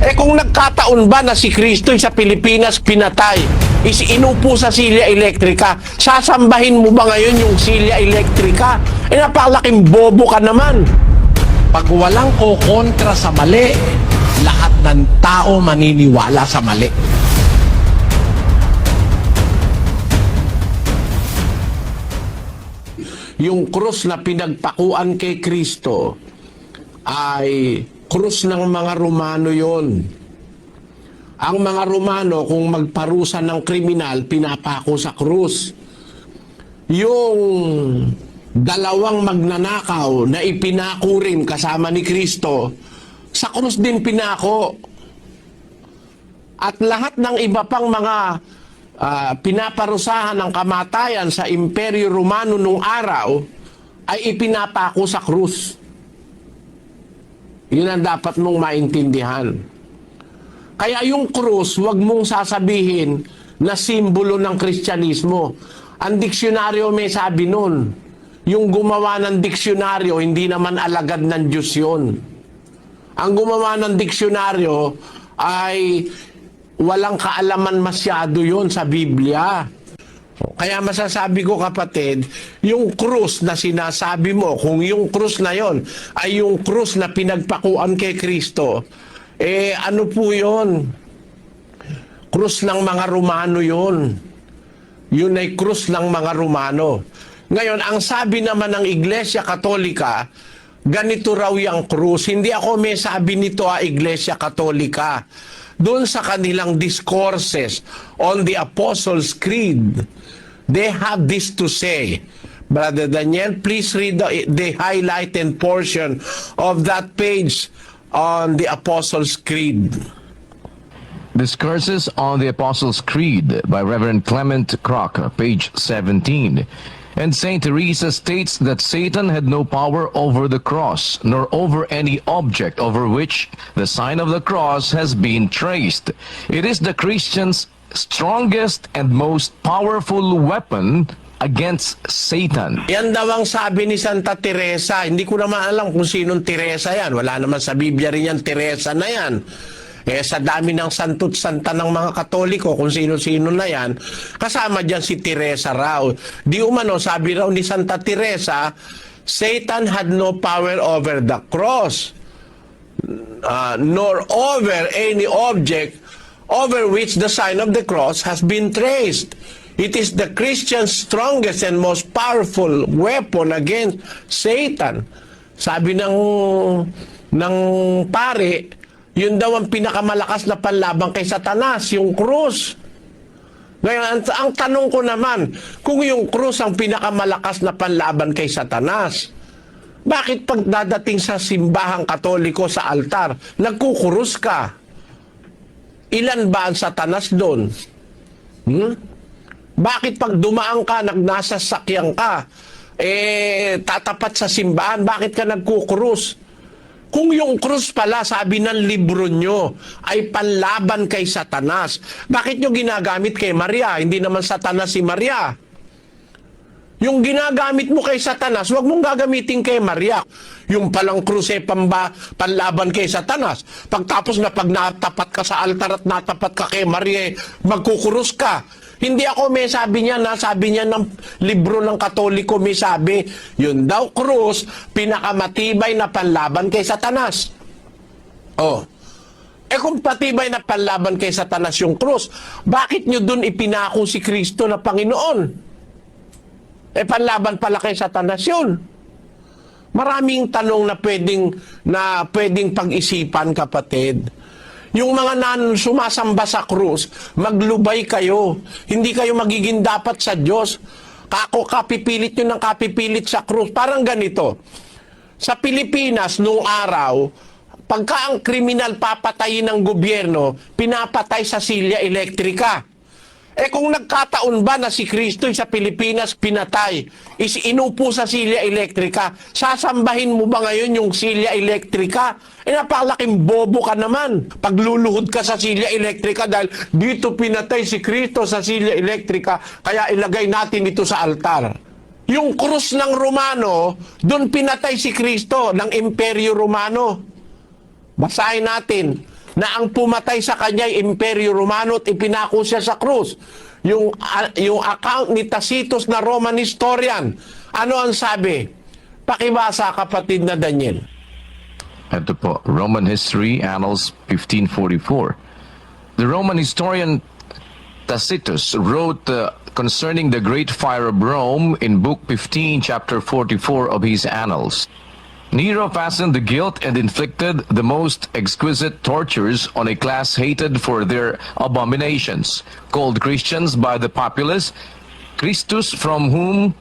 Eh kung nagkataon ba na si Kristo sa Pilipinas pinatay, is inupo sa silya elektrika, sasambahin mo ba ngayon yung silya elektrika? Eh napakalaking bobo ka naman. Pag walang kokontra sa mali, lahat ng tao maniniwala sa mali. Yung krus na pinagpakuan kay Kristo ay krus ng mga Romano yon. Ang mga Romano, kung magparusa ng kriminal, pinapako sa krus. Yung dalawang magnanakaw na ipinako rin kasama ni Kristo, sa krus din pinako. At lahat ng iba pang mga ah, pinaparusahan ng kamatayan sa Imperyo Romano nung araw ay ipinapako sa krus. Yun ang dapat mong maintindihan. Kaya yung krus, wag mong sasabihin na simbolo ng Kristyanismo. Ang diksyonaryo may sabi nun. Yung gumawa ng diksyonaryo, hindi naman alagad ng Diyos yun. Ang gumawa ng diksyonaryo ay walang kaalaman masyado yon sa Biblia. Kaya masasabi ko kapatid, yung krus na sinasabi mo, kung yung krus na yon ay yung krus na pinagpakuan kay Kristo, eh ano po yon? Krus ng mga Romano yon. Yun ay krus ng mga Romano. Ngayon, ang sabi naman ng Iglesia Katolika, ganito raw yung krus. Hindi ako may sabi nito a Iglesia Katolika. Doon sa kanilang discourses on the Apostles' Creed, they have this to say. Brother Daniel, please read the, the highlighted portion of that page on the Apostles' Creed. Discourses on the Apostles' Creed by Reverend Clement Crocker, page 17. And St. Teresa states that Satan had no power over the cross, nor over any object over which the sign of the cross has been traced. It is the Christian's strongest and most powerful weapon against Satan. Yan daw ang sabi ni Santa Teresa. Hindi ko naman alam kung sinong Teresa yan. Wala naman sa Biblia rin yan, Teresa na yan. Eh, sa dami ng santo't santa ng mga katoliko, kung sino-sino na yan, kasama dyan si Teresa raw. Di umano, sabi raw ni Santa Teresa, Satan had no power over the cross, uh, nor over any object over which the sign of the cross has been traced. It is the Christian's strongest and most powerful weapon against Satan. Sabi ng ng pare, yun daw ang pinakamalakas na panlaban kay Satanas, yung krus. Ngayon, ang, ang tanong ko naman, kung yung krus ang pinakamalakas na panlaban kay Satanas, bakit pag dadating sa simbahang katoliko sa altar, nagkukurus ka? Ilan ba ang satanas doon? Hmm? Bakit pag dumaan ka, nagnasa sakyan ka, eh, tatapat sa simbahan, bakit ka nagkukrus? Kung yung krus pala, sabi ng libro nyo, ay panlaban kay Satanas, bakit nyo ginagamit kay Maria? Hindi naman Satanas si Maria. Yung ginagamit mo kay Satanas, huwag mong gagamitin kay Maria. Yung palang krus eh, pamba, panlaban kay Satanas. Pagtapos na pag natapat ka sa altar at natapat ka kay Maria, eh, magkukurus ka. Hindi ako may sabi niya na sabi niya ng libro ng Katoliko may sabi, yun daw krus, pinakamatibay na panlaban kay Satanas. Oh. Eh kung patibay na panlaban kay Satanas yung krus, bakit nyo dun ipinako si Kristo na Panginoon? Eh panlaban pala kay Satanas yun. Maraming tanong na pwedeng na pwedeng pag-isipan kapatid. Yung mga nan sumasamba sa krus, maglubay kayo. Hindi kayo magiging dapat sa Diyos. Kako kapipilit nyo ng kapipilit sa krus. Parang ganito. Sa Pilipinas, nung araw, pagka ang kriminal papatayin ng gobyerno, pinapatay sa silya elektrika. Eh kung nagkataon ba na si Kristo sa Pilipinas pinatay, is inupo sa silya elektrika, sasambahin mo ba ngayon yung silya elektrika? Eh napakalaking bobo ka naman. Pagluluhod ka sa silya elektrika dahil dito pinatay si Kristo sa silya elektrika, kaya ilagay natin ito sa altar. Yung krus ng Romano, doon pinatay si Kristo ng Imperyo Romano. Basahin natin. Na ang pumatay sa kanya ay Imperyo Romano at ipinako siya sa krus. Yung, ah, yung account ni Tacitus na Roman historian, ano ang sabi? Pakibasa kapatid na Daniel. Ito po, Roman History, Annals 1544. The Roman historian Tacitus wrote uh, concerning the great fire of Rome in Book 15, chapter 44 of his Annals. Nero fastened the guilt and inflicted the most exquisite tortures on a class hated for their abominations, called Christians by the populace, Christus from whom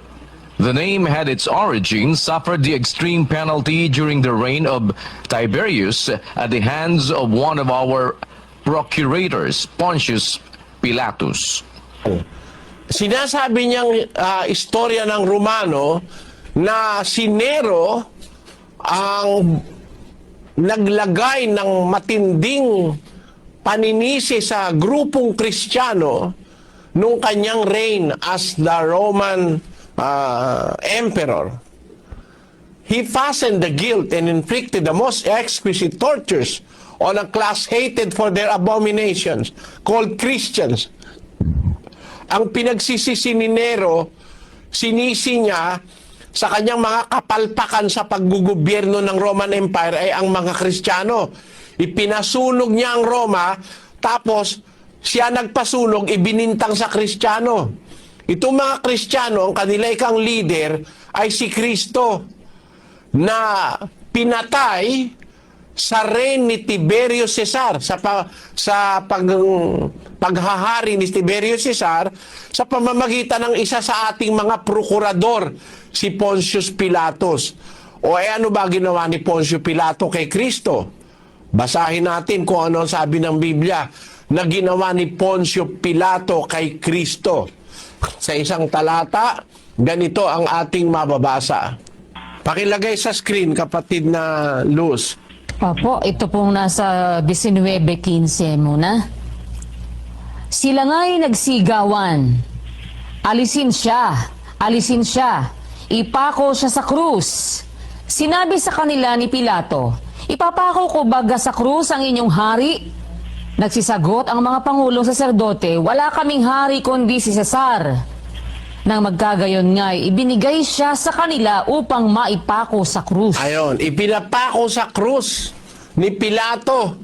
the name had its origin, suffered the extreme penalty during the reign of Tiberius at the hands of one of our procurators, Pontius Pilatus. Sinasabi niyang ah, istorya ng Romano na si Nero ang naglagay ng matinding paninisi sa grupong Kristiyano nung kanyang reign as the Roman ah, emperor. He fastened the guilt and inflicted the most exquisite tortures on a class hated for their abominations, called Christians. Ang pinagsisisi ni Nero, sinisi niya sa kanyang mga kapalpakan sa paggugobyerno ng Roman Empire ay ang mga Kristiyano. Ipinasunog niya ang Roma, tapos siya nagpasunog, ibinintang sa Kristiyano. Itong mga Kristiyano, ang kanila ikang leader ay si Kristo na pinatay sa reign ni Tiberio Cesar sa pa, sa pag, paghahari ni Tiberio Cesar sa pamamagitan ng isa sa ating mga prokurador si Pontius Pilatus. O eh ano ba ginawa ni Pontius Pilato kay Kristo? Basahin natin kung ano ang sabi ng Biblia na ginawa ni Pontius Pilato kay Kristo. Sa isang talata, ganito ang ating mababasa. Pakilagay sa screen, kapatid na Luz. Opo, ito pong nasa 19.15 muna. Sila nga'y nagsigawan. Alisin siya, alisin siya. Ipako siya sa krus. Sinabi sa kanila ni Pilato, Ipapako ko baga sa krus ang inyong hari? Nagsisagot ang mga pangulong saserdote, wala kaming hari kundi si Cesar. Nang magkagayon nga'y ibinigay siya sa kanila upang maipako sa krus. Ayon, ipinapako sa krus ni Pilato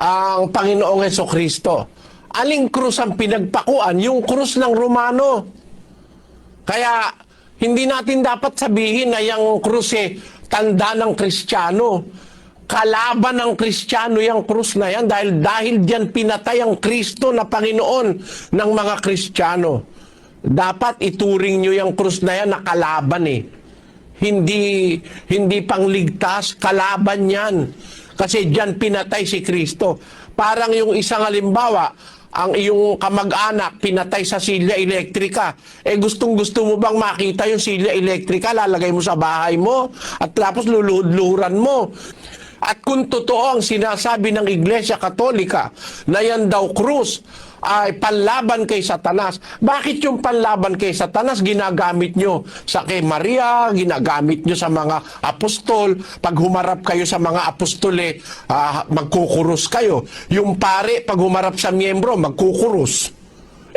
ang Panginoong Heso Kristo. Aling krus ang pinagpakuan? Yung krus ng Romano. Kaya hindi natin dapat sabihin na yung krus eh, tanda ng Kristiyano. Kalaban ng Kristiyano yung krus na yan dahil dahil diyan pinatay ang Kristo na Panginoon ng mga Kristiyano. Dapat ituring nyo yung krus na yan na kalaban eh hindi hindi pangligtas, kalaban yan. Kasi diyan pinatay si Kristo. Parang yung isang halimbawa, ang iyong kamag-anak pinatay sa silya elektrika. Eh gustong gusto mo bang makita yung silya elektrika, lalagay mo sa bahay mo at tapos luluhod-luhuran mo. At kung totoo ang sinasabi ng Iglesia Katolika na yan daw krus ay panlaban kay Satanas, bakit yung panlaban kay Satanas ginagamit nyo sa kay Maria, ginagamit nyo sa mga apostol, pag humarap kayo sa mga apostole, ah, magkukurus kayo. Yung pare, pag humarap sa miyembro, magkukurus.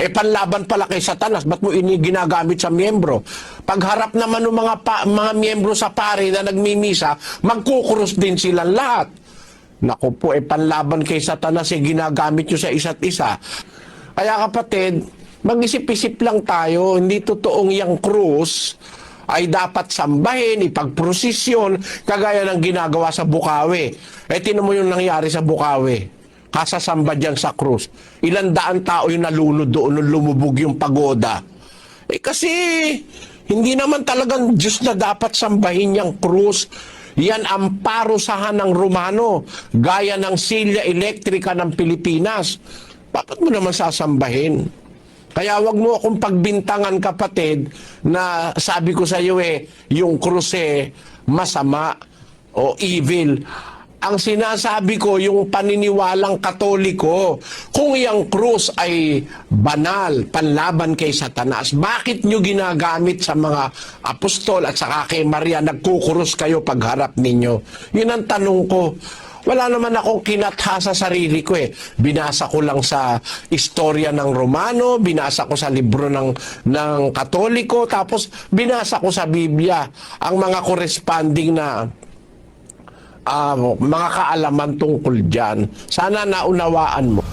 Eh, panlaban pala kay Satanas, ba't mo ini ginagamit sa miyembro? Pagharap naman ng mga, pa, mga miyembro sa pare na nagmimisa, magkukurus din silang lahat. Naku po, eh, panlaban kay Satanas, eh, ginagamit nyo sa isa't isa. Kaya kapatid, mag-isip-isip lang tayo, hindi totoong yung krus ay dapat sambahin, ipagprosesyon, kagaya ng ginagawa sa Bukawi. Eh, tinan mo yung nangyari sa Bukawi kasasamba dyan sa krus. Ilan daan tao yung nalunod doon lumubog yung pagoda. Eh kasi, hindi naman talagang Diyos na dapat sambahin yung krus. Yan ang parusahan ng Romano, gaya ng silya elektrika ng Pilipinas. Bakit mo naman sasambahin? Kaya wag mo akong pagbintangan kapatid na sabi ko sa iyo eh, yung krus eh, masama o evil. Ang sinasabi ko, yung paniniwalang katoliko, kung yung krus ay banal, panlaban kay Satanas, bakit nyo ginagamit sa mga apostol at saka kay Maria, nagkukurus kayo pagharap ninyo? Yun ang tanong ko. Wala naman akong kinatha sa sarili ko eh. Binasa ko lang sa istorya ng Romano, binasa ko sa libro ng, ng Katoliko, tapos binasa ko sa Biblia ang mga corresponding na ah, mga kaalaman tungkol dyan. Sana naunawaan mo.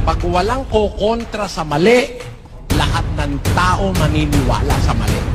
Pag walang kokontra sa mali, ng tao maniniwala sa mali.